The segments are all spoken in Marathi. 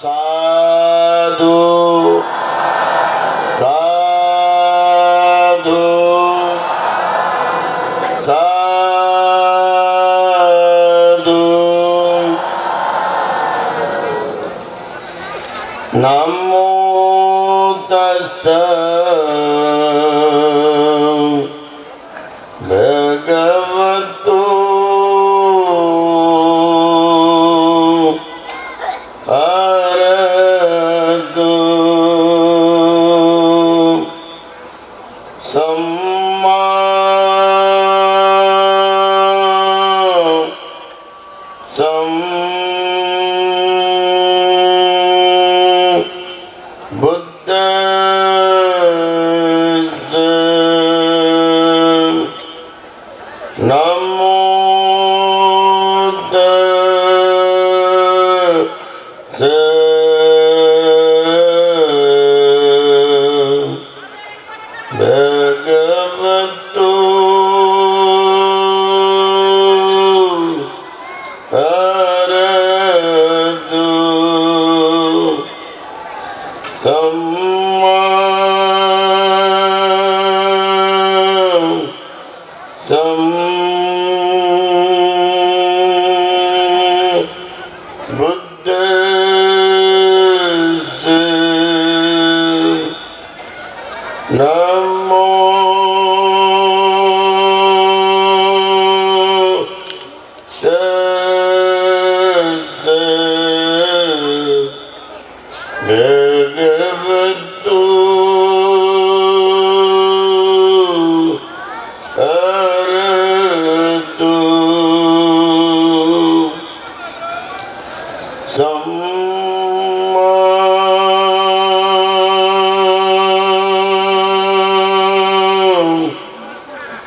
ಸಾಧು ಸಾಧು ಸಾಧು ನಮೋ ತಸ್ಸ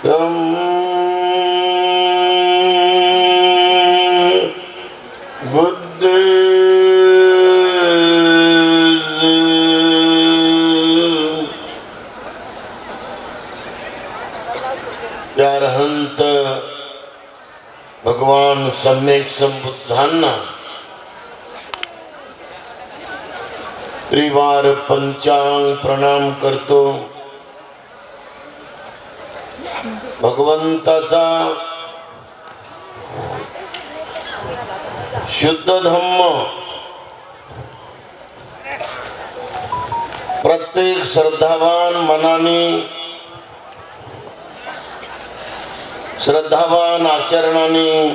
सम्मा बुद्ध रहंत भगवान सम्यक संबुद्धांना त्रिवार पंचांग प्रणाम करतो. भगवंताचा शुद्ध धम्म प्रत्येक श्रद्धावान मनाने श्रद्धावान आचरणाने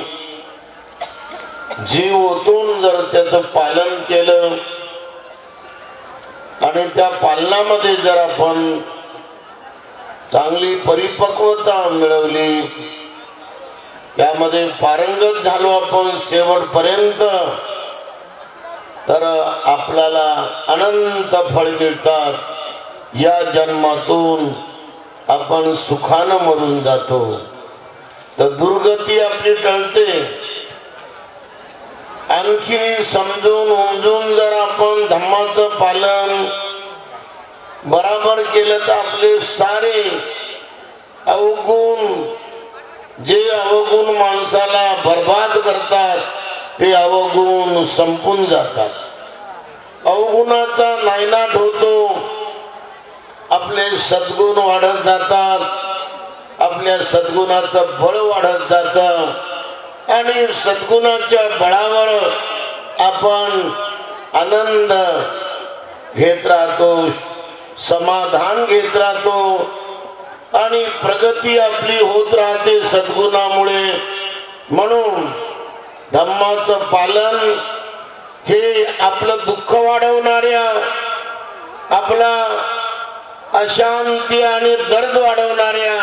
जीव ओतून जर त्याचं पालन केलं आणि त्या पालनामध्ये जर आपण चांगली परिपक्वता मिळवली त्यामध्ये पारंगत झालो आपण शेवटपर्यंत तर आपल्याला अनंत फळ मिळतात. या जन्मातून आपण सुखानं मरून जातो. तर दुर्गती आपली टळते. आणखी समजून उमजून जर आपण धम्माचं पालन बराबर केलं तर आपले सारे अवगुण जे अवगुण माणसाला बर्बाद करतात ते अवगुण संपून जातात. अवगुणाचा नायनाट होतो. आपले सद्गुण वाढत जातात. आपल्या सद्गुणाचं बळ वाढत जातं. आणि सद्गुणाच्या बळावर आपण आनंद घेत राहतो समाधान घेत राहतो आणि प्रगती आपली होत राहते सद्गुणामुळे. म्हणून धम्माचं पालन हे आपलं दुःख वाढवणाऱ्या आपला अशांती आणि दर्द वाढवणाऱ्या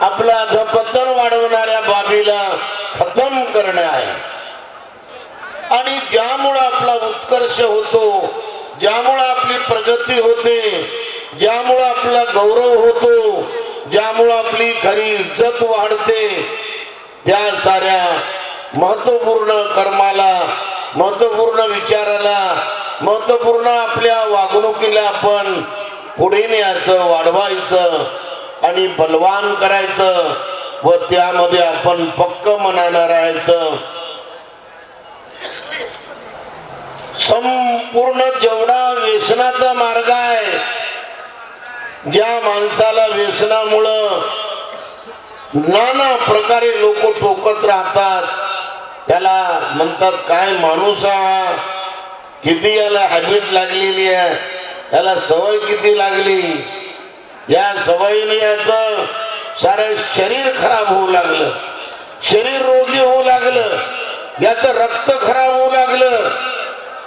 आपला अधपतन वाढवणाऱ्या बाबीला खतम करणे आहे. आणि ज्यामुळं आपला उत्कर्ष होतो ज्यामुळं आपली प्रगती होते ज्यामुळं आपला गौरव होतो ज्यामुळं आपली खरी इज्जत वाढते त्या साऱ्या महत्त्वपूर्ण कर्माला महत्त्वपूर्ण विचाराला महत्त्वपूर्ण आपल्या वागणुकीला आपण पुढे न्यायचं वाढवायचं आणि बलवान करायचं. व त्यामध्ये आपण पक्क मनानं राहायचं संपूर्ण जेवढा व्यसनाचा मार्ग आहे ज्या माणसाला व्यसनामुळं नाना प्रकारे लोक टोकत राहतात त्याला म्हणतात काय माणूस हा? किती याला हॅबिट लागलेली आहे? याला सवय किती लागली? या सवयीने याचं सारं शरीर खराब होऊ लागलं. शरीर रोगी होऊ लागलं. याचं रक्त खराब होऊ लागलं.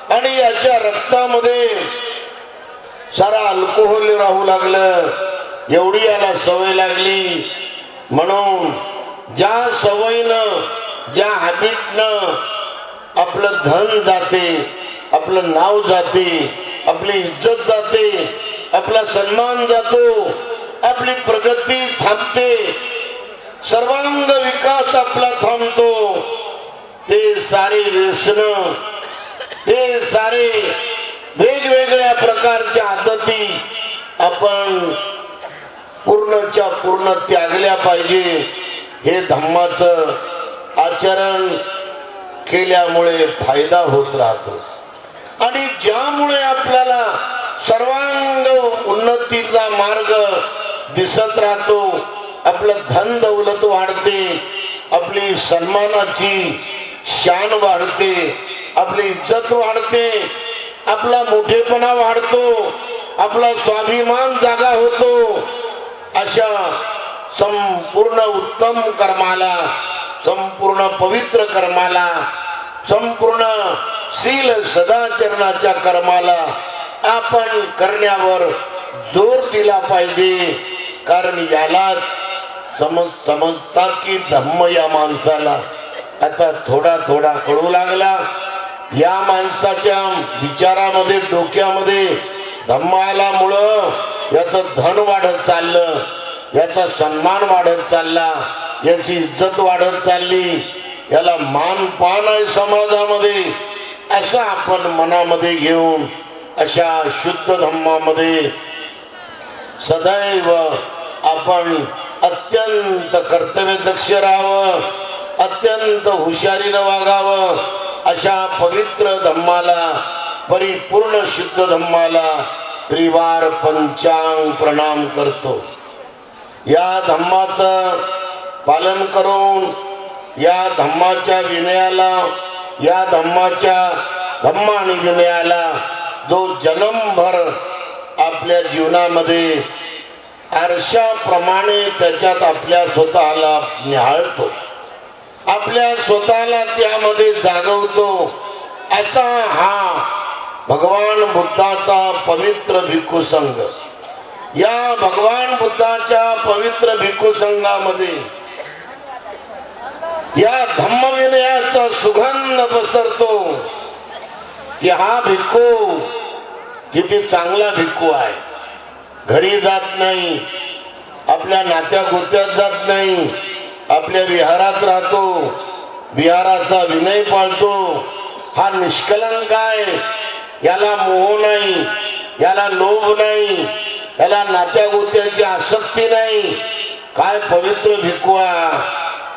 आणि याच्या रक्तामध्ये सारा अल्कोहोल राहू लागलं. एवढी याला सवय लागली. म्हणून ज्या सवयीनं ज्या हॅबिटनं आपलं धन जाते आपलं नाव जाते आपली इज्जत जाते आपला सन्मान जातो आपली प्रगती थांबते. सर्वांग विकास आपला थांबतो. ते सारे व्यसन ते सारे वेगवेगळ्या प्रकारच्या आदती आपण पूर्णच्या पूर्ण त्यागल्या पाहिजे. हे धम्माचं आचरण केल्यामुळे फायदा होत राहतो. आणि ज्यामुळे आपल्याला सर्वांग उन्नतीचा मार्ग दिसत राहतो. आपलं धन दौलत वाढते. आपली सन्मानाची शान वाढते. आपली इज्जत वाढते. आपला मोठेपणा वाढतो. आपला स्वाभिमान जागा होतो. अशा संपूर्ण उत्तम कर्माला संपूर्ण पवित्र कर्माला संपूर्ण शील सदाचरणाच्या कर्माला आपण करण्यावर जोर दिला पाहिजे. कारण याला समज समजतात की धम्म या माणसाला. आता थोडा थोडा कळू लागला. या माणसाच्या विचारामध्ये डोक्यामध्ये धम्म आल्यामुळं याचं धन वाढत चाललं याचा सन्मान वाढत चालला याची इज्जत वाढत चालली याला मान पान आहे समाजामध्ये. असं आपण मनामध्ये घेऊन अशा शुद्ध धम्मामध्ये सदैव आपण अत्यंत कर्तव्य दक्ष राहावं अत्यंत हुशारीनं वागावं अशा पवित्र धम्माला परिपूर्ण शुद्ध धम्माला त्रिवार पंचांग प्रणाम करतो. या धम्माचं पालन करून या धम्माच्या विनयाला या धम्माच्या धम्मा आणि विनयाला जो जन्मभर आपल्या जीवनामध्ये आरशाप्रमाणे त्याच्यात आपल्या स्वतःला निहाळतो. आपल्या स्वतःला त्यामध्ये जागवतो. असा हा भगवान बुद्धाचा पवित्र भिक्खू संघ. या भगवान बुद्धाच्या पवित्र भिक्खू संघामध्ये या धम्मविनयाचा सुगंध पसरतो की हा भिक्खू किती चांगला भिक्खू आहे. घरी जात नाही. आपल्या नात्या गोत्यात जात नाही. आपल्या विहारात राहतो. विहाराचा विनय पाळतो. हा निष्कलंक आहे. याला मोह नाही. याला लोभ नाही. याला नात्या गोत्याची आसक्ती नाही. काय पवित्र भिकवा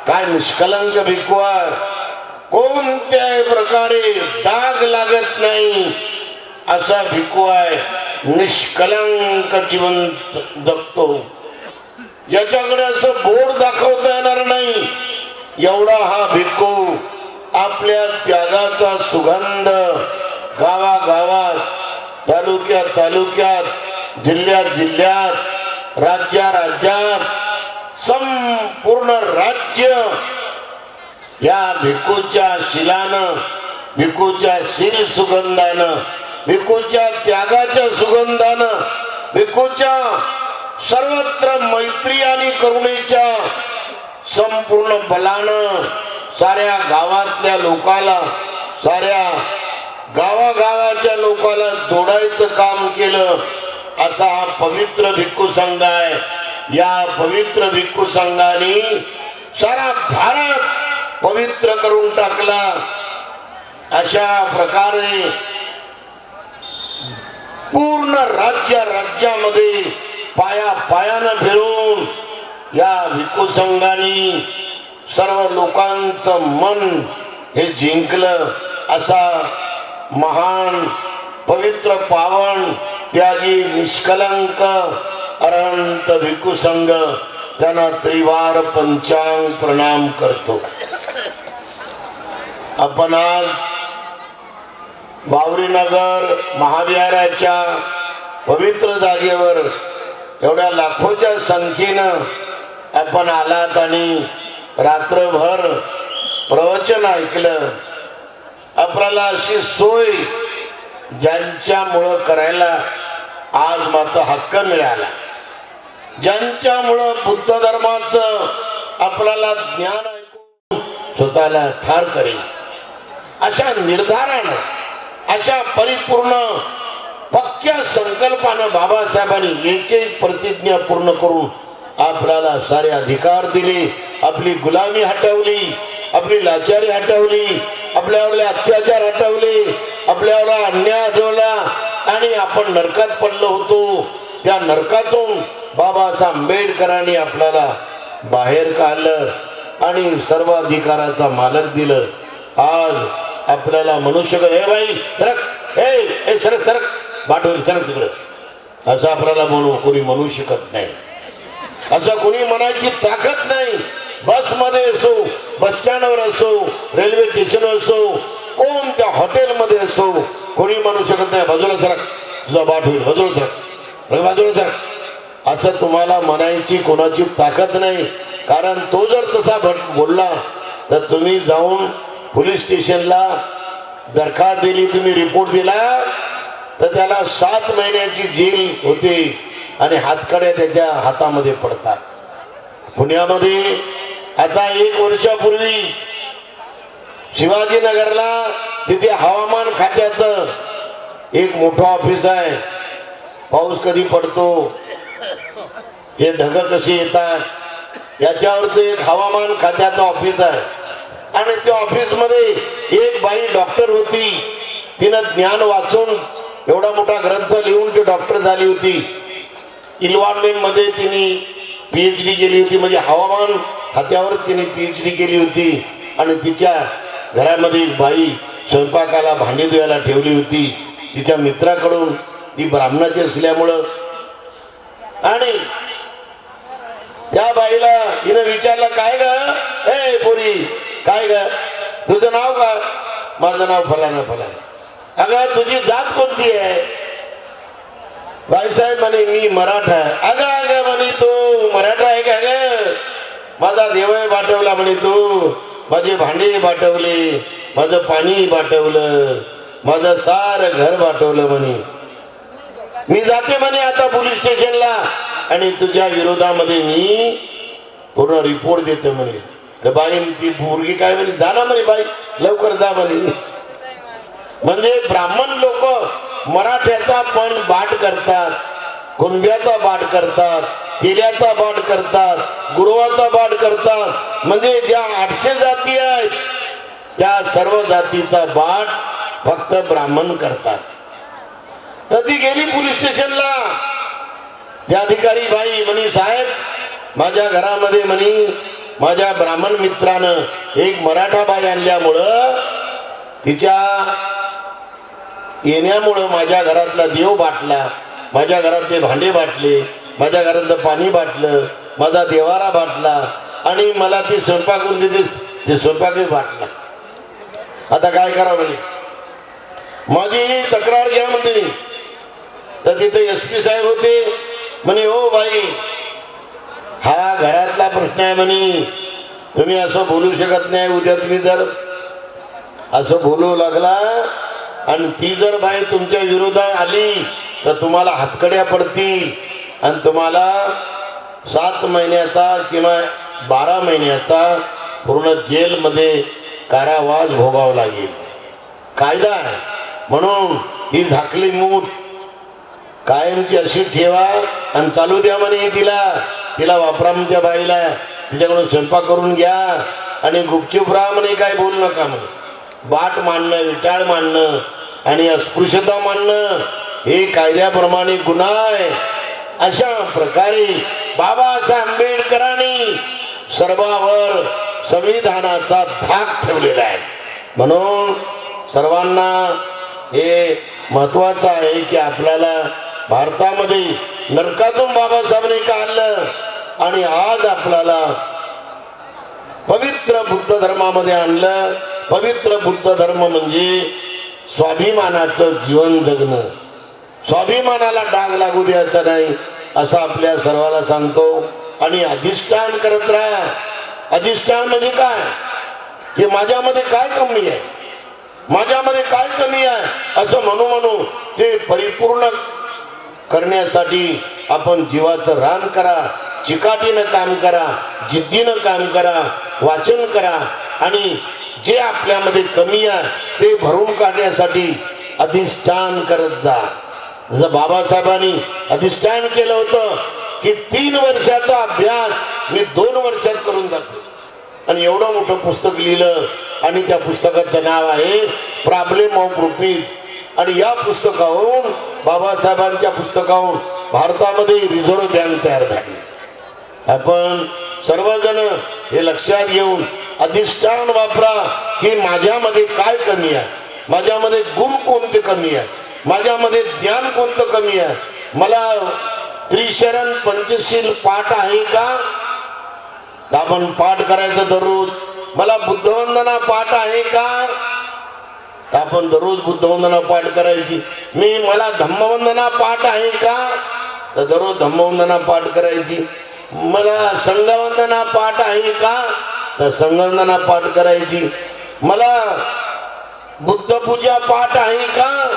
काय निष्कलंक भिकवा कोणत्याही प्रकारे डाग लागत नाही. असा भिकू आहे निष्कलंक जीवन जगतो. याच्याकडे असं बोर्ड दाखवता येणार नाही. एवढा हा भिक्खू आपल्या त्यागाचा सुगंध गावागावात तालुक्यात तालुक्यात जिल्ह्यात जिल्ह्यात राज्या राज्यात संपूर्ण राज्य या भिकूच्या शिलानं भिकूच्या शील सुगंधानं भिकूच्या त्यागाच्या सुगंधानं भिकूच्या सर्वत्र मैत्री आणि करुणेच्या संपूर्ण बलानं साऱ्या गावातल्या लोकाला साऱ्या गावागावाच्या लोकाला जोडायचं काम केलं असा हा पवित्र भिक्खू संघ आहे. या पवित्र भिक्खू संघाने सारा भारत पवित्र करून टाकला. अशा प्रकारे पूर्ण राज्य राज्यामध्ये पाया पायानं फिरून या भिकू संघाने सर्व लोकांचं मन हे जिंकलं. असा महान पवित्र पावन त्यागी निष्कलंक अनंत संघ त्यांना त्रिवार पंचांग प्रणाम करतो. आपण आज बावरीनगर महाविहाराच्या पवित्र जागेवर एवढ्या लाखोच्या संख्येनं आपण आलात आणि रात्रभर प्रवचन ऐकलं. आपल्याला अशी सोय ज्यांच्यामुळं करायला आज मात्र हक्क मिळाला. ज्यांच्यामुळं बुद्ध धर्माचं आपल्याला ज्ञान ऐकून स्वतःला ठार करेल. अशा निर्धारानं अशा परिपूर्ण पक्क्या संकल्पानं बाबासाहेबांनी एक एक प्रतिज्ञा पूर्ण करून आपल्याला सारे अधिकार दिले. आपली गुलामी हटवली आपली लाचारी हटवली आपल्यावर अत्याचार हटवले आपल्यावर अन्याय हटवला आणि आपण नरकात पडलो होतो. त्या नरकातून बाबासाहेब आंबेडकरांनी आपल्याला बाहेर काढलं आणि सर्व अधिकाराचा मालक दिलं. आज आपल्याला मनुष्य हे बाई सरक हे हे सरक सरक बाटवर सरक तिकडं. असं आपल्याला म्हणू कोणी म्हणू शकत नाही. असं कोणी म्हणायची ताकद नाही. बसमध्ये असो बस स्टँडवर असो रेल्वे स्टेशन असो कोणत्या हॉटेलमध्ये असो कोणी म्हणू शकत नाही बाजूला सरक तुझा बाट होईल बाजूला सरक बाजूला सरक. असं तुम्हाला म्हणायची कोणाची ताकद नाही. कारण तो जर तसा भट बोलला तर तुम्ही जाऊन पोलीस स्टेशनला दरखास्त दिली तुम्ही रिपोर्ट दिला तर त्याला सात महिन्याची जेल होते आणि हातकड्या त्याच्या हातामध्ये पडतात. पुण्यामध्ये आता एक वर्षापूर्वी शिवाजीनगरला तिथे हवामान खात्याचं एक मोठं ऑफिस आहे. पाऊस कधी पडतो हे ढग कशी येतात याच्यावरचं एक हवामान खात्याचं ऑफिस आहे. आणि त्या ऑफिसमध्ये एक बाई डॉक्टर होती. तिनं ज्ञान वाचून एवढा मोठा ग्रंथ लिहून ती डॉक्टर झाली होती. इन्व्हायरमेंटमध्ये तिने पीएच डी केली होती. म्हणजे हवामान खात्यावर तिने पीएच डी केली होती. आणि तिच्या घरामध्ये एक बाई स्वयंपाकाला भांडी धुवायला ठेवली होती. तिच्या मित्राकडून ती ब्राह्मणाची असल्यामुळं. आणि त्या बाईला तिनं विचारलं काय ग? ए पोरी काय ग? तुझं नाव का? माझं नाव फलाना फलाना. अगं तुझी जात कोणती आहे? बाईसाहेब म्हणे मी मराठा आहे. अगं अगं म्हणे तू मराठा आहे का ग? माझा देवय पाठवला म्हणे तू. माझे भांडे पाठवले माझं पाणी पाठवलं माझं सार घर पाठवलं म्हणे. मी जाते म्हणे आता पोलीस स्टेशनला आणि तुझ्या विरोधामध्ये मी पूर्ण रिपोर्ट देतो म्हणे. तर बाई ती पोरगी काय म्हणे जा ना म्हणे बाई लवकर जा म्हणे. म्हणजे ब्राह्मण लोक मराठ्याचा पण बाट करतात कुंभ्याचा बाट करतात तेल्याचा बाट करतात गुरुवाचा बाट करतात. म्हणजे ज्या आठशे जाती आहेत त्या सर्व जातीचा बाट फक्त ब्राह्मण करतात. तर ती गेली पोलीस स्टेशनला. त्या अधिकारी बाई म्हणे साहेब माझ्या घरामध्ये म्हणे माझ्या ब्राह्मण मित्रानं एक मराठा बाई आणल्यामुळं तिच्या येण्यामुळं माझ्या घरातला देव बाटला माझ्या घरातले भांडे बाटले माझ्या घरातलं पाणी बाटलं माझा देवारा बाटला आणि मला ती स्वयंपाक करून देते ते स्वयंपाकही बाटला. आता काय करावं म्हणे? माझी तक्रार घ्या म्हणते. तर तिथे एस पी साहेब होते. म्हणे हो बाई हा घरातला प्रश्न आहे म्हणे. तुम्ही असं बोलू शकत नाही उद्या तुम्ही जर असं बोलू लागला आणि ती जर बाई तुमच्या विरोधात आली तर तुम्हाला हातकड्या पडतील. आणि तुम्हाला सात महिन्याचा किंवा बारा महिन्याचा पूर्ण जेलमध्ये कारावास भोगावा लागेल. कायदा आहे. म्हणून ही झाकली मूठ कायमची अशी ठेवा आणि चालू द्या म्हणे तिला. तिला वापरा त्या बाईला. तिच्याकडून स्वयंपाक करून घ्या. आणि गुपचूप राहा म्हणे काय बोलू नका म्हणे. बाट मांडणं विटाळ मांडणं आणि अस्पृश्यता मांडणं हे कायद्याप्रमाणे गुन्हा आहे. अशा प्रकारे बाबासाहेब आंबेडकरांनी सर्वावर संविधानाचा धाक ठेवलेला आहे. म्हणून सर्वांना हे महत्वाचं आहे की आपल्याला भारतामध्ये नरकातून बाबासाहेबांनी काढलं आणि आज आपल्याला पवित्र बुद्ध धर्मामध्ये आणलं. पवित्र बुद्ध धर्म म्हणजे स्वाभिमानाचं जीवन जगणं. स्वाभिमानाला डाग लागू द्यायचा नाही असं आपल्या सर्वाला सांगतो. आणि अधिष्ठान करत राहा. अधिष्ठान म्हणजे काय? हे माझ्यामध्ये काय कमी आहे? माझ्यामध्ये काय कमी आहे? असं म्हणू म्हणू ते परिपूर्ण करण्यासाठी आपण जीवाचं रान करा चिकाटीनं काम करा जिद्दीनं काम करा वाचन करा आणि जे आपल्यामध्ये कमी आहे ते भरून काढण्यासाठी अधिष्ठान करत जा. जसं बाबासाहेबांनी अधिष्ठान केलं होतं की तीन वर्षाचा अभ्यास मी दोन वर्षात करून जातो आणि एवढं मोठं पुस्तक लिहिलं आणि त्या पुस्तकाचं नाव आहे प्रॉब्लेम ऑफ रुपीज. आणि या पुस्तकावरून बाबासाहेबांच्या पुस्तकाहून भारतामध्ये रिझर्व्ह बँक तयार झाली. आपण सर्वजण हे लक्षात घेऊन अधिष्ठान वापरा की माझ्यामध्ये काय कमी आहे? माझ्यामध्ये गुण कोणते कमी आहे? माझ्यामध्ये ज्ञान कोणतं कमी आहे? मला त्रिशरण पंचशील पाठ आहे का? आपण पाठ करायचं दररोज. मला बुद्धवंदना पाठ आहे का? आपण दररोज बुद्धवंदना पाठ करायची. मी मला धम्मवंदना पाठ आहे का? तर दररोज धम्मवंदना पाठ करायची. मला संघवंदना पाठ आहे का? तर संघवंदना पाठ करायची. मला बुद्ध पूजा पाठ आहे का?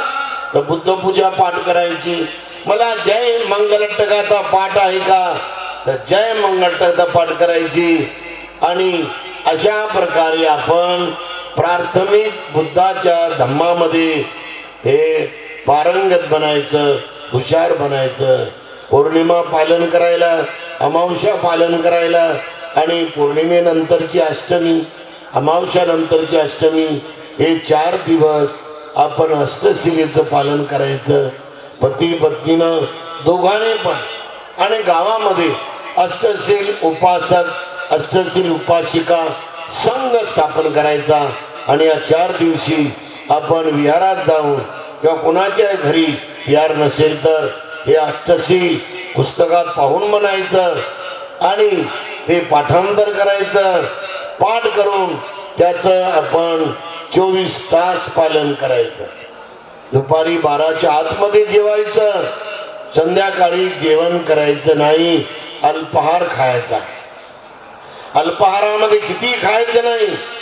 तर बुद्ध पूजा पाठ करायची. मला जय मंगलटकाचा पाठ आहे का? तर जय मंगलटकाचा पाठ करायची. आणि अशा प्रकारे आपण प्राथमिक बुद्धाच्या धम्मामध्ये हे पारंगत बनायचं हुशार बनायचं. पौर्णिमा पालन करायला अमावस्या पालन करायला आणि पौर्णिमेनंतरची अष्टमी अमावस्यानंतरची अष्टमी हे चार दिवस आपण अष्टशिलेचं पालन करायचं. पती पत्नीनं दोघांनी पण. आणि गावामध्ये अष्टशील उपासक अष्टशील उपासिका संघ स्थापन करायचा. आणि या चार दिवशी आपण विहारात जाऊन किंवा कोणाच्या घरी विहार नसेल तर हे अष्टशी पुस्तकात पाहून म्हणायचं आणि ते पाठांतर करायचं. पाठ करून त्याचं आपण चोवीस तास पालन करायचं. दुपारी बाराच्या आतमध्ये जेवायचं. संध्याकाळी जेवण करायचं नाही. अल्पहार खायचा. अल्पहारामध्ये किती खायचं नाही?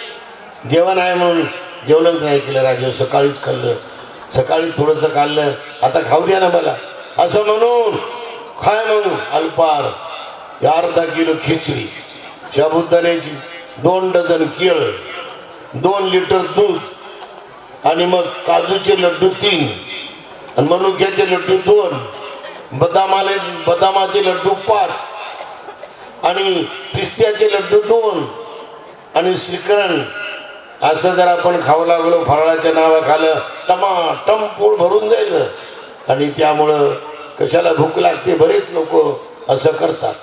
जेवण आहे म्हणून जेवणच नाही केलं राजे सकाळीच खाल्लं. सकाळी थोडंसं खाल्लं. आता खाऊ द्या ना मला. असं म्हणून खाय म्हणून अल्पार अर्धा किलो खिचडी शाबुदाण्याची दोन डझन केळ दोन लिटर दूध आणि मग काजूचे लड्डू तीन आणि मनुक्याचे लड्डू दोन बदामाले बदामाचे लड्डू पाच आणि पिस्त्याचे लड्डू दोन आणि श्रीकरण असं जर आपण खावं लागलो फराळाच्या नावाखालं टमाटम पोट भरून जायचं आणि त्यामुळं कशाला भूक लागते बरेच लोक असं करतात.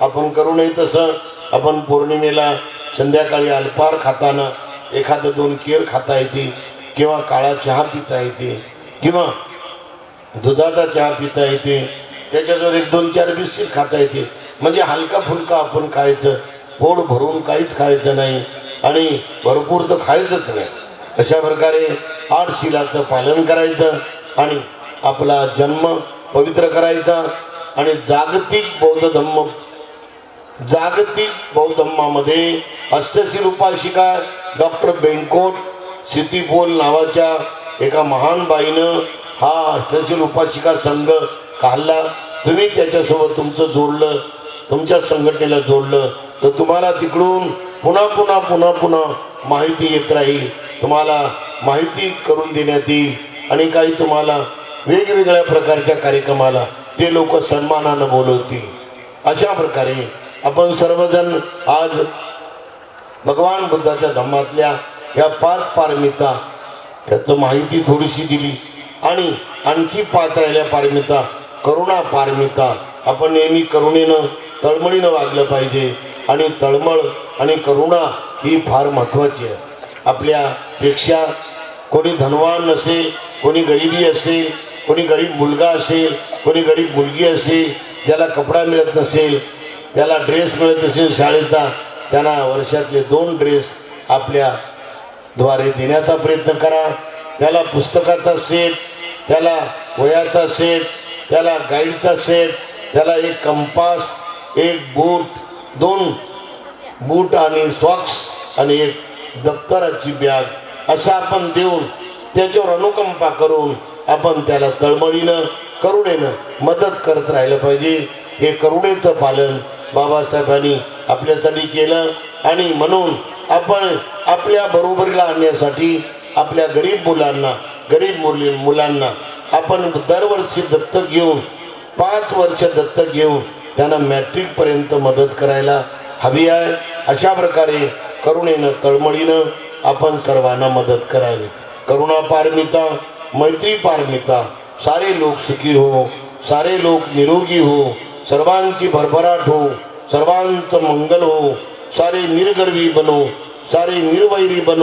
आपण करू नये तसं. आपण पौर्णिमेला संध्याकाळी अल्पार खाताना एखादं दोन केर खाता येते किंवा काळा चहा पिता येते किंवा दुधाचा चहा पिता येते. त्याच्यासोबत एक दोन चार बिस्किट खाता येते. म्हणजे हलका फुलका आपण खायचं. पोट भरून काहीच खायचं नाही. आणि भरपूर तर खायचंच नाही. अशा प्रकारे आठ शिलाचं पालन करायचं आणि आपला जन्म पवित्र करायचा आणि जागतिक बौद्ध धम्म जागतिक बौद्ध धम्मामध्ये अष्टशील उपासिका डॉक्टर बेंकोट सिटीपोल नावाच्या एका महान बाईनं हा अष्टशील उपासिका संघ काढला. तुम्ही त्याच्यासोबत तुमचं जोडलं तुमच्या संघटनेला जोडलं. तर तुम्हाला तिकडून पुन्हा पुन्हा पुन्हा पुन्हा माहिती येत राहील. तुम्हाला माहिती करून देण्यात येईल आणि काही तुम्हाला वेगवेगळ्या प्रकारच्या कार्यक्रमाला ते लोक सन्मानानं बोलवतील. अशा प्रकारे आपण सर्वजण आज भगवान बुद्धाच्या धम्मातल्या या पाच पारमिता त्याचं माहिती थोडीशी दिली आणि आणखी पाच राहिल्या पारमिता करुणा पारमिता आपण नेहमी करुणेनं तळमळीनं वागलं पाहिजे. आणि तळमळ आणि करुणा ही फार महत्त्वाची आहे. आपल्यापेक्षा कोणी धनवान नसेल कोणी गरिबी असेल कोणी गरीब मुलगा असेल कोणी गरीब मुलगी असेल ज्याला कपडा मिळत नसेल त्याला ड्रेस मिळत नसेल शाळेचा त्यांना वर्षातले दोन ड्रेस आपल्या द्वारे देण्याचा प्रयत्न करा. त्याला पुस्तकाचा सेट त्याला वयाचा सेट त्याला गाईडचा सेट त्याला एक कंपास एक बूट दोन बूट आणि सॉक्स आणि एक दप्तराची बॅग असं आपण देऊन त्याच्यावर अनुकंपा करून आपण त्याला तळमळीनं करुणेनं मदत करत राहिलं पाहिजे. हे करुणेचं पालन बाबासाहेबांनी आपल्यासाठी केलं आणि म्हणून आपण आपल्या बरोबरीला आणण्यासाठी आपल्या गरीब मुलांना गरीब मुली मुलांना आपण दरवर्षी दत्तक घेऊन पाच वर्ष दत्तक घेऊन त्यांना मॅट्रिकपर्यंत मदत करायला हवी आहे. अशा प्रकारे करुणेनं तळमळीनं आपण सर्वांना मदत करावी. करुणा पारमिता मैत्री पारमिता सारे लोक सुखी हो सारे लोक निरोगी हो सर्वांची भरभराट हो सर्वांचं मंगल हो सारे निर्गर्वी बनो सारे निर्वैरी बनो.